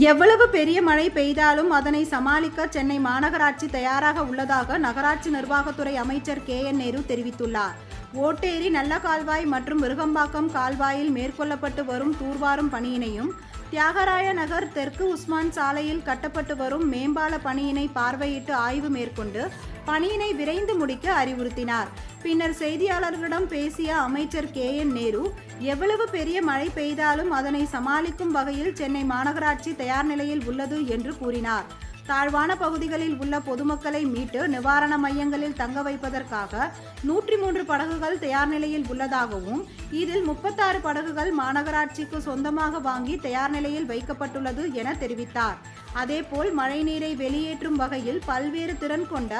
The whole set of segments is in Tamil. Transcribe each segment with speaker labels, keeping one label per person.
Speaker 1: எவ்வளவு பெரிய மழை பெய்தாலும் அதனை சமாளிக்க சென்னை மாநகராட்சி தயாராக உள்ளதாக நகராட்சி நிர்வாகத்துறை அமைச்சர் கே என் நேரு தெரிவித்துள்ளார். ஓட்டேரி நல்ல கால்வாய் மற்றும் விருகம்பாக்கம் கால்வாயில் மேற்கொள்ளப்பட்டு வரும் தூர்வாரும் பணியினையும் தியாகராய நகர் தெற்கு உஸ்மான் சாலையில் கட்டப்பட்டு வரும் மேம்பால பணியினை பார்வையிட்டு ஆய்வு மேற்கொண்டு பணியினை விரைந்து முடிக்க அறிவுறுத்தினார். பின்னர் செய்தியாளர்களிடம் பேசிய அமைச்சர் கே என் நேரு எவ்வளவு பெரிய மழை பெய்தாலும் அதனை சமாளிக்கும் வகையில் சென்னை மாநகராட்சி தயார் நிலையில் உள்ளது என்று கூறினார். தாழ்வான பகுதிகளில் உள்ள பொதுமக்களை மீட்டு நிவாரண மையங்களில் தங்க வைப்பதற்காக நூற்றி மூன்று படகுகள் தயார் நிலையில் உள்ளதாகவும் இதில் முப்பத்தாறு படகுகள் மாநகராட்சிக்கு சொந்தமாக வாங்கி தயார் நிலையில் வைக்கப்பட்டுள்ளது என தெரிவித்தார். அதேபோல் மழைநீரை வெளியேற்றும் வகையில் பல்வேறு திறன் கொண்ட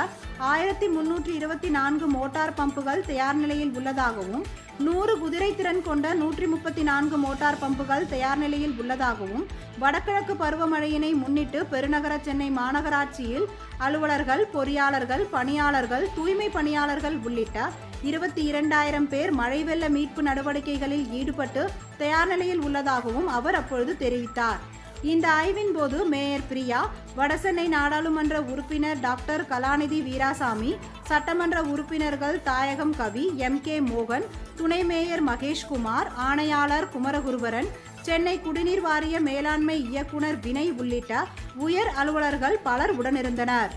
Speaker 1: ஆயிரத்தி முன்னூற்றி இருபத்தி நான்கு மோட்டார் பம்புகள் தயார் நிலையில் உள்ளதாகவும் நூறு குதிரை திறன் கொண்ட நூற்றி முப்பத்தி நான்கு மோட்டார் பம்புகள் தயார் நிலையில் உள்ளதாகவும் வடகிழக்கு பருவமழையினை முன்னிட்டு பெருநகர சென்னை மாநகராட்சியில் அலுவலர்கள் பொறியாளர்கள் பணியாளர்கள் தூய்மை பணியாளர்கள் உள்ளிட்ட இருபத்தி இரண்டாயிரம் பேர் மழை வெள்ள மீட்பு நடவடிக்கைகளில் ஈடுபட்டு தயார் நிலையில் உள்ளதாகவும் அவர் அப்பொழுது தெரிவித்தார். இந்த ஆய்வின் போது மேயர் பிரியா வடசென்னை நாடாளுமன்ற உறுப்பினர் டாக்டர் கலாநிதி வீராசாமி சட்டமன்ற உறுப்பினர்கள் தாயகம் கவி எம் கே மோகன் துணை மேயர் மகேஷ்குமார் ஆணையாளர் குமரகுருபரன் சென்னை குடிநீர் வாரிய மேலாண்மை இயக்குனர் வினய் உள்ளிட்ட உயர் அலுவலர்கள் பலர் உடனிருந்தனர்.